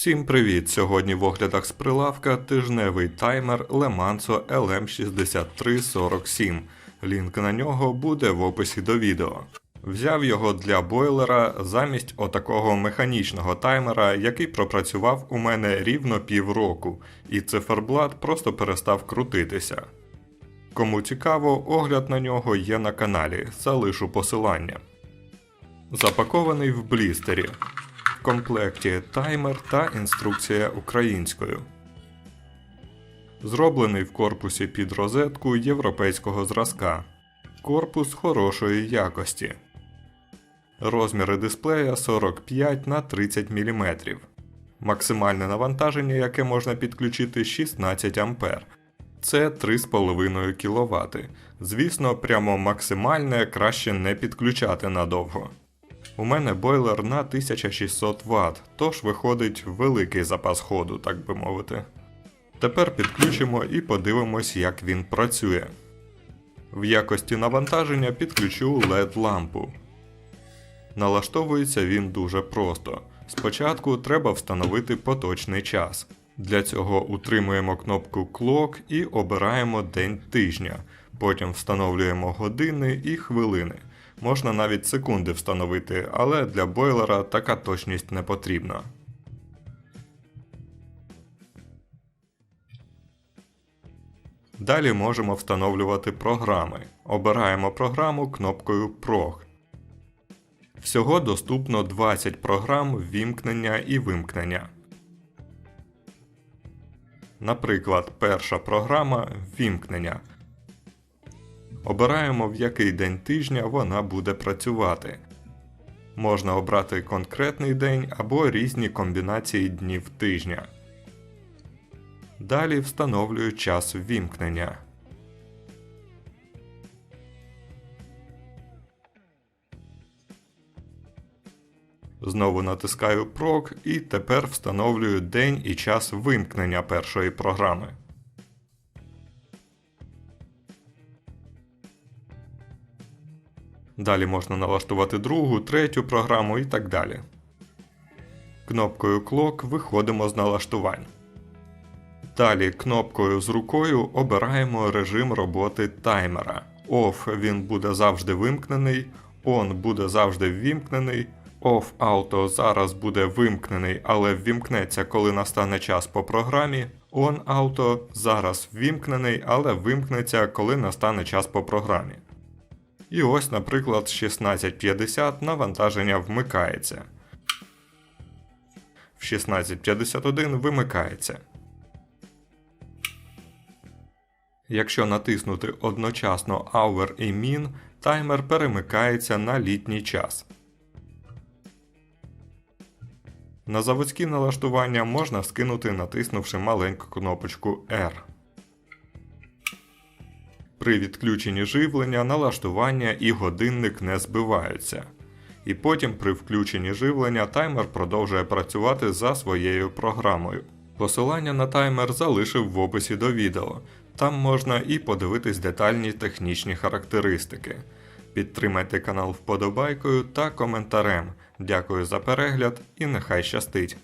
Всім привіт! Сьогодні в оглядах з прилавка тижневий таймер Lemanso LM6347. Лінк на нього буде в описі до відео. Взяв його для бойлера замість отакого механічного таймера, який пропрацював у мене рівно півроку, і циферблат просто перестав крутитися. Кому цікаво, огляд на нього є на каналі, залишу посилання. Запакований в блістері. Комплекті таймер та інструкція українською. Зроблений в корпусі під розетку європейського зразка. Корпус хорошої якості. Розміри дисплея 45 на 30 мм. Максимальне навантаження, яке можна підключити 16 А. Це 3,5 кВт. Звісно, прямо максимальне краще не підключати надовго. У мене бойлер на 1600 Вт, тож виходить великий запас ходу, так би мовити. Тепер підключимо і подивимось, як він працює. В якості навантаження підключу LED лампу. Налаштовується він дуже просто. Спочатку треба встановити поточний час. Для цього утримуємо кнопку Clock і обираємо день тижня. Потім встановлюємо години і хвилини. Можна навіть секунди встановити, але для бойлера така точність не потрібна. Далі можемо встановлювати програми. Обираємо програму кнопкою Prog. Всього доступно 20 програм ввімкнення і вимкнення. Наприклад, перша програма ввімкнення. Обираємо, в який день тижня вона буде працювати. Можна обрати конкретний день або різні комбінації днів тижня. Далі встановлюю час ввімкнення. Знову натискаю PROG і тепер встановлюю день і час вимкнення першої програми. Далі можна налаштувати другу, третю програму і так далі. Кнопкою Clock виходимо з налаштувань. Далі кнопкою з рукою обираємо режим роботи таймера. Off він буде завжди вимкнений, On буде завжди ввімкнений. Off Auto зараз буде вимкнений, але ввімкнеться, коли настане час по програмі. On Auto зараз ввімкнений, але вимкнеться, коли настане час по програмі. І ось, наприклад, 1650 навантаження вмикається. В 1651 вимикається. Якщо натиснути одночасно Hour і Min, таймер перемикається на літній час. На заводські налаштування можна скинути, натиснувши маленьку кнопочку R. При відключенні живлення, налаштування і годинник не збиваються. І потім при включенні живлення таймер продовжує працювати за своєю програмою. Посилання на таймер залишив в описі до відео. Там можна і подивитись детальні технічні характеристики. Підтримайте канал вподобайкою та коментарем. Дякую за перегляд і нехай щастить!